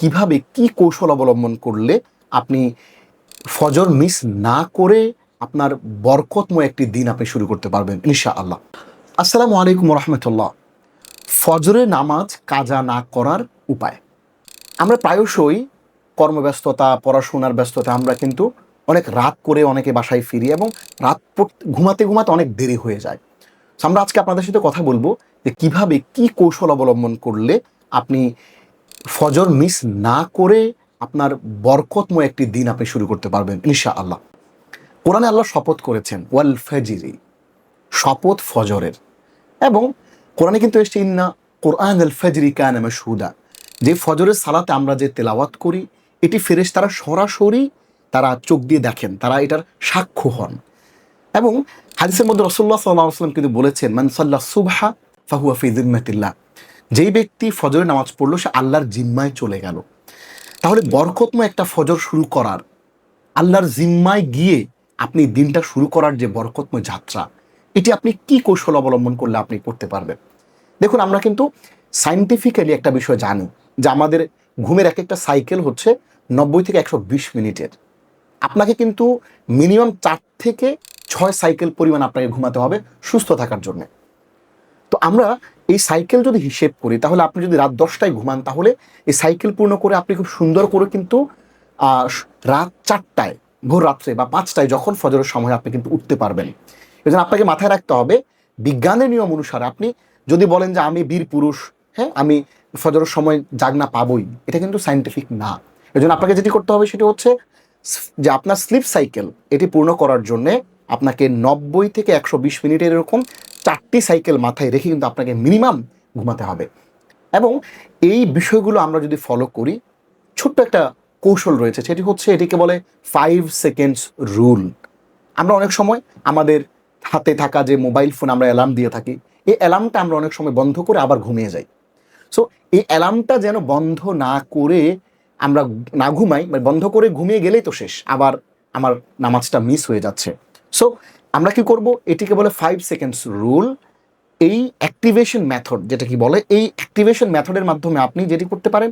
কীভাবে কি কৌশল অবলম্বন করলে আপনি ফজর মিস না করে আপনার বরকতময় একটি দিন আপনি শুরু করতে পারবেন ইনশা আল্লাহ আসসালামু আলাইকুম রহমতুল্লাহ ফজরে নামাজ কাজা না করার উপায়। আমরা প্রায়শই কর্মব্যস্ততা, পড়াশোনার ব্যস্ততা, আমরা কিন্তু অনেক রাত করে অনেকে বাসায় ফিরি এবং রাত ঘুমাতে ঘুমাতে অনেক দেরি হয়ে যায়। আমরা আজকে আপনাদের সাথে কথা বলব যে কীভাবে কি কৌশল অবলম্বন করলে আপনি ফজর মিস না করে আপনার বরকতময় একটি দিন আপনি শুরু করতে পারবেন ইনশা আল্লাহ কোরআনে আল্লাহ শপথ করেছেন, ওয়াল ফজিরি, শপথ ফজরের। এবং কোরআনে কিন্তু এসছে, ইন্না কোরআন আল ফজরি কান সুদা যে ফজরের সালাতে আমরা যে তেলাওয়াত করি, এটি ফেরেশ তারা সরাসরি তারা চোখ দিয়ে দেখেন, তারা এটার সাক্ষ্য হন। এবং হাদিসের মধ্যে রসল্লাহ সাল্লাহ আসলাম কিন্তু বলেছেন মানসাল্লাহ সুবহা, ফাহুয়া ফি জিম্মাতিল্লাহ যেই ব্যক্তি ফজরের নামাজ পড়ল, সে আল্লাহর জিম্মায় চলে গেল। তাহলে বরকতময় একটা ফজর শুরু করার, আল্লাহর জিম্মায় গিয়ে আপনি দিনটা শুরু করার যে বরকতময় যাত্রা, এটি আপনি কি কৌশল অবলম্বন করলে আপনি করতে পারবেন? দেখুন, আমরা কিন্তু সাইন্টিফিক্যালি একটা বিষয় জানি যে আমাদের ঘুমের এক একটা সাইকেল হচ্ছে নব্বই থেকে একশো বিশ মিনিটের। আপনাকে কিন্তু মিনিমাম চার থেকে ছয় সাইকেল পরিমাণ আপনাকে ঘুমাতে হবে সুস্থ থাকার জন্য। আমরা এই সাইকেল যদি হিসেব করি, তাহলে আপনি যদি রাত দশটায় ঘুমান, তাহলে এই সাইকেল পূর্ণ করে আপনি খুব সুন্দর করে কিন্তু রাত চারটায়, ভোর রাত্রে বা পাঁচটায় যখন ফজরের সময় আপনি কিন্তু উঠতে পারবেন। এজন্য আপনাকে মাথায় রাখতে হবে, বিজ্ঞানের নিয়ম অনুসারে আপনি যদি বলেন যে আমি বীর পুরুষ হ্যাঁ আমি ফজরের সময় জাগনা পাবই, এটা কিন্তু সাইন্টিফিক না। এজন্য আপনাকে যেটি করতে হবে সেটি হচ্ছে যে আপনার স্লিপ সাইকেল এটি পূর্ণ করার জন্যে আপনাকে নব্বই থেকে একশো বিশ মিনিটের এরকম চারটি সাইকেল মাথায় রেখে কিন্তু আপনাকে মিনিমাম ঘুমাতে হবে। এবং এই বিষয়গুলো আমরা যদি ফলো করি, ছোট্ট একটা কৌশল রয়েছে, সেটি হচ্ছে এটিকে বলে ফাইভ সেকেন্ডস রুল আমরা অনেক সময় আমাদের হাতে থাকা যে মোবাইল ফোন আমরা অ্যালার্ম দিয়ে থাকি, এই অ্যালার্মটা আমরা অনেক সময় বন্ধ করে আবার ঘুমিয়ে যাই। সো এই অ্যালার্মটা যেন বন্ধ না করে আমরা না ঘুমাই মানে বন্ধ করে ঘুমিয়ে গেলেই তো শেষ, আবার আমার নামাজটা মিস হয়ে যাচ্ছে। সো আমরা কি করব? এটিকে বলে ফাইভ সেকেন্ডস রুল এই অ্যাক্টিভেশন মেথড যেটা কি বলে? এই অ্যাক্টিভেশন মেথডের মাধ্যমে আপনি যেটি করতে পারেন,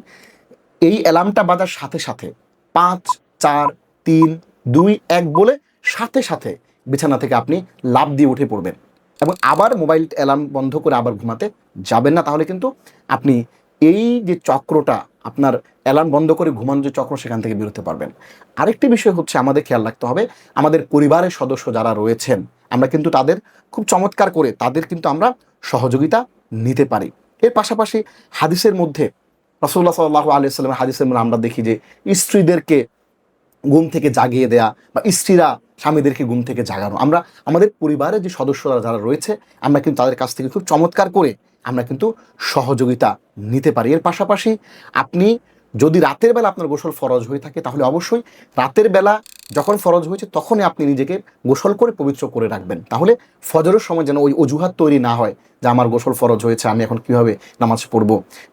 এই অ্যালার্মটা বাজার সাথে সাথে, পাঁচ, চার, তিন, দুই, এক বলে সাথে সাথে বিছানা থেকে আপনি লাভ দিয়ে উঠে পড়বেন। এবং আবার মোবাইল অ্যালার্ম বন্ধ করে আবার ঘুমাতে যাবেন না। তাহলে কিন্তু আপনি এই যে চক্রটা আপনার অ্যালার্ম বন্ধ করে ঘুমানোর যে চক্র সেখান থেকে বেরোতে পারবেন। আরেকটি বিষয় হচ্ছে, আমাদের খেয়াল রাখতে হবে, আমাদের পরিবারের সদস্য যারা রয়েছেন, আমরা কিন্তু তাদের খুব চমৎকার করে, তাদের কিন্তু আমরা সহযোগিতা নিতে পারি। এর পাশাপাশি হাদিসের মধ্যে রসুল্লাহ সাল্লাহ আলিয়াল্লামের হাদিসের মধ্যে আমরা দেখি যে, স্ত্রীদেরকে ঘুম থেকে জাগিয়ে দেয়া বা স্ত্রীরা স্বামীদেরকে ঘুম থেকে জাগানো। আমরা, আমাদের পরিবারের যে সদস্যরা যারা রয়েছে, আমরা কিন্তু তাদের কাছ থেকে খুব চমৎকার করে আমরা কিন্তু সহযোগিতা নিতে পারি। এর পাশাপাশি আপনি যদি রাতের বেলা আপনার গোসল ফরজ হয়ে থাকে, তাহলে অবশ্যই রাতের বেলা যখন ফরজ হয়েছে, তখনই আপনি নিজেকে গোসল করে পবিত্র করে রাখবেন। তাহলে ফজরের সময় যেন ওই অজুহাত তৈরি না হয় যে, আমার গোসল ফরজ হয়েছে, আমি এখন কীভাবে নামাজ পড়ব?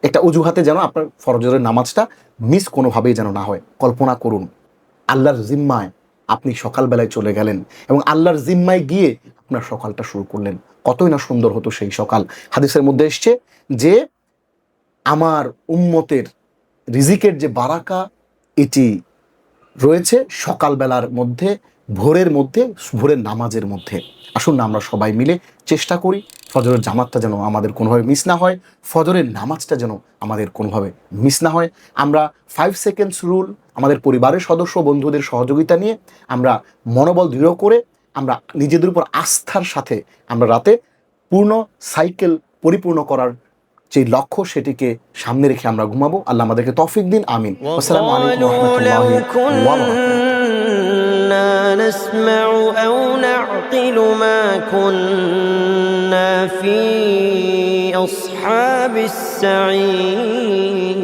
একটা অজুহাতে যেন আপনার ফরজের নামাজটা মিস কোনোভাবেই যেন না হয়। কল্পনা করুন, আল্লাহর জিম্মায় আপনি সকালবেলায় চলে গেলেন এবং আল্লাহর জিম্মায় গিয়ে আপনার সকালটা শুরু করলেন। কতই না সুন্দর হতো সেই সকাল। হাদিসের মধ্যে এসছে যে, আমার উম্মতের রিজিকের যে বারাকা, এটি রয়েছে সকালবেলার মধ্যে, ভোরের মধ্যে, ভোরের নামাজের মধ্যে। আসুন না আমরা সবাই মিলে চেষ্টা করি, ফজরের জামাতটা যেন আমাদের কোনোভাবে মিস না হয়, ফজরের নামাজটা যেন আমাদের কোনোভাবে মিস না হয়। আমরা ফাইভ সেকেন্ডস রুল আমাদের পরিবারের সদস্য বন্ধুদের সহযোগিতা নিয়ে আমরা মনোবল দৃঢ় করে আমরা নিজেদের উপর আস্থার সাথে আমরা রাতে পূর্ণ সাইকেল পরিপূর্ণ করার যে লক্ষ্য সেটিকে সামনে রেখে আমরা ঘুমাবো আল্লাহ আমাদেরকে তৌফিক দিন আমিন আসসালামু আলাইকুম وقالوا لو রহমতুল্লাহি ওয়া বারাকাতুহু। كنا نسمع أو نعقل ما كنا في أصحاب السعير